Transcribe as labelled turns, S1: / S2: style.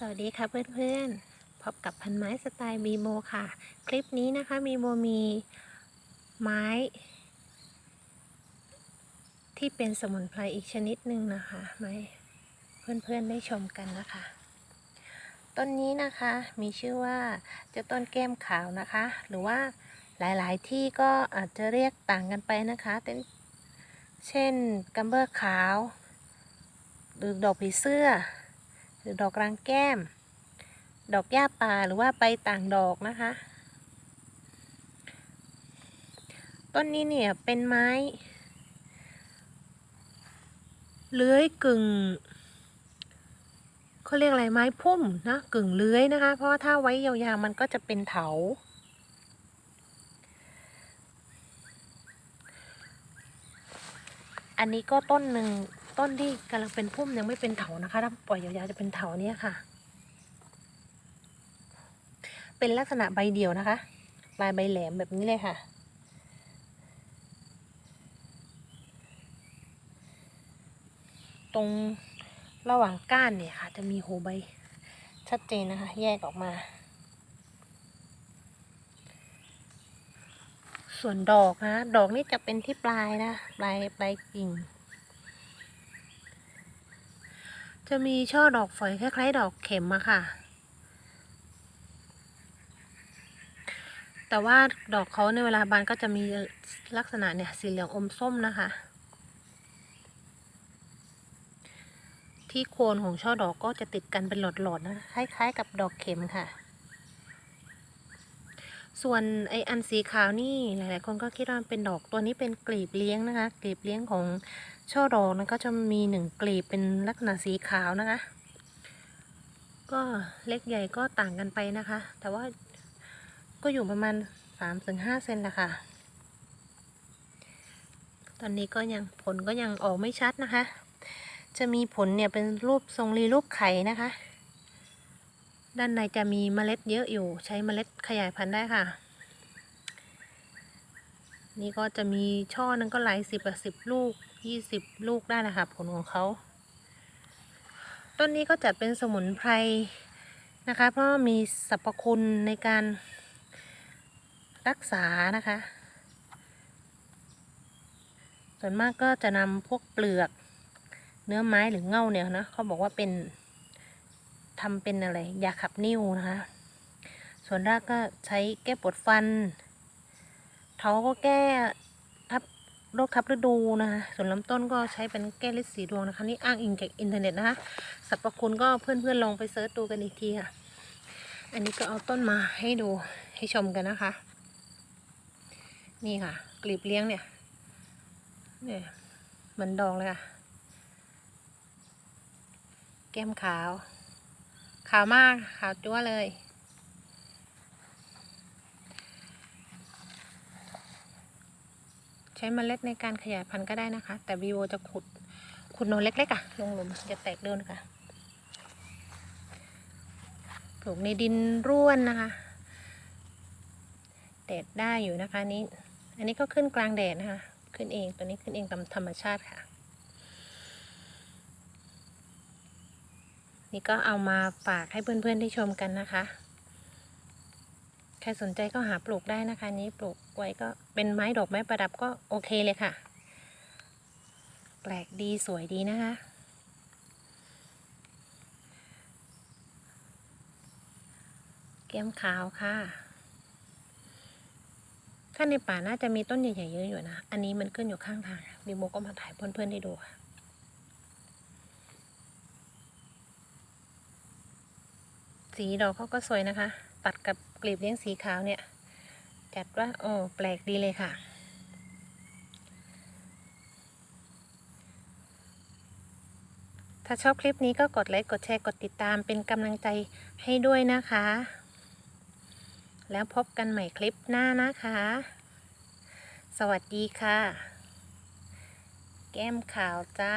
S1: สวัสดีค่ะเพื่อนๆ พบกับพันไม้สไตล์มีโมค่ะ คลิปนี้นะคะมีโมมีไม้ ที่เป็นสมุนไพรอีกชนิดหนึ่งนะคะมาให้เพื่อนๆได้ชมกันนะคะ ต้นนี้นะคะมีชื่อว่าเจ้าต้นแก้มขาวนะคะ หรือว่าหลายๆที่ก็อาจจะเรียกต่างกันไปนะคะเช่นกัมเบอร์ขาว หรือดอกผีเสื้อ รือดอกรางแก้ม ดอกหญ้าป่าหรือว่าใบต่างดอกนะคะ ต้นนี้เนี่ยเป็นไม้ เลื้อยกึ่งเขาเรียกอะไรไม้พุ่มนะกึ่งเลื้อยนะคะ เพราะว่าถ้าไว้ยาวๆมันก็จะเป็นเถาอันนี้ก็ต้นหนึ่ง ต้นที่กำลังเป็นพุ่มยังไม่เป็นเถานะคะ ถ้าปล่อยยาวๆจะเป็นเถาเนี่ยค่ะ เป็นลักษณะใบเดี่ยวนะคะปลายใบแหลมแบบนี้เลยค่ะ ตรงระหว่างก้านเนี่ยค่ะ จะมีหูใบชัดเจนนะคะ แยกออกมา ส่วนดอกนะ ดอกนี่จะเป็นที่ปลายนะ ปลายปลายกิ่ง จะมีช่อดอกฝอยคล้ายๆ ดอกเข็มอะค่ะ แต่ว่าดอกเขาในเวลาบานก็จะมีลักษณะเนี่ยสีเหลืองอมส้มนะคะ ที่โคนของช่อดอกก็จะติดกันเป็นหลอดๆนะคล้ายๆ กับดอกเข็มค่ะ ส่วนไออันสีขาวนี่หลาย ๆ คนก็คิดว่ามันเป็นดอกตัวนี้เป็นกลีบเลี้ยงนะคะ กลีบเลี้ยงของช่อดอกนะก็จะมีหนึ่งกลีบเป็นลักษณะสีขาวนะคะ ก็เล็กใหญ่ก็ต่างกันไปนะคะ แต่ว่าก็อยู่ประมาณสามถึงห้าเซนแหละค่ะตอนนี้ก็ยังผลก็ยังออกไม่ชัดนะคะ จะมีผลเนี่ยเป็นรูปทรงรีรูปไข่นะคะ ด้านในจะมีเมล็ดเยอะอยู่ ใช้เมล็ดขยายพันธุ์ได้ค่ะ นี่ก็จะมีช่อนึงก็หลายสิบอะสิบลูกยี่สิบลูกได้นะคะผลของเขาต้นนี้ก็จัดเป็นสมุนไพรนะคะ เพราะมีสรรพคุณในการรักษานะคะ ส่วนมากก็จะนำพวกเปลือกเนื้อไม้หรือเง่าเนี่ยนะเขาบอกว่าเป็น ทำเป็นอะไรยาขับนิ่วนะคะ ส่วนรากก็ใช้แก้ปวดฟันเท้าก็แก้ทับโรคทับฤดูนะคะส่วนลำต้นก็ใช้เป็นแก้ฤทธิ์สีดวงนะคะนี่อ้างอิงจากอินเทอร์เน็ตนะคะสรรพคุณก็เพื่อนๆลองไปเซิร์ชดูกันอีกทีค่ะอันนี้ก็เอาต้นมาให้ดูให้ชมกันนะคะ นี่ค่ะกลีบเลี้ยงเนี่ยเนี่ยเหมือนดองเลยค่ะ แก้มขาว ขาวมากขาวจั๊วเลย ใช้เมล็ดในการขยายพันธุ์ก็ได้นะคะ แต่วีโอจะขุดขุดโนเล็กๆอะ่ะลงหลุมจะแตกเดินค่ะปลูกในดินร่วนนะคะแดดได้อยู่นะคะนี้ อันนี้ก็ขึ้นกลางแดดนะคะ ขึ้นเองตัวนี้ขึ้นเองตามธรรมชาติค่ะ นี่ก็เอามาฝากให้เพื่อนๆได้ชมกันนะคะ ใครสนใจก็หาปลูกได้นะคะ นี้ปลูกไว้ก็เป็นไม้ดอกไม้ประดับก็โอเคเลยค่ะ แปลกดีสวยดีนะคะแก้มขาวค่ะ ถ้าในป่าน่าจะมีต้นใหญ่ๆเยอะอยู่นะ อันนี้มันขึ้นอยู่ข้างทางบิโมก็มาถ่ายเพื่อนๆให้ดูค่ะ สีดอกเขาก็สวยนะคะ ตัดกับกลีบเลี้ยงสีขาวเนี่ย จัดว่าโอ้แปลกดีเลยค่ะ ถ้าชอบคลิปนี้ก็กดไลค์กดแชร์กดติดตามเป็นกำลังใจให้ด้วยนะคะ แล้วพบกันใหม่คลิปหน้านะคะ สวัสดีค่ะ แก้มขาวจ้า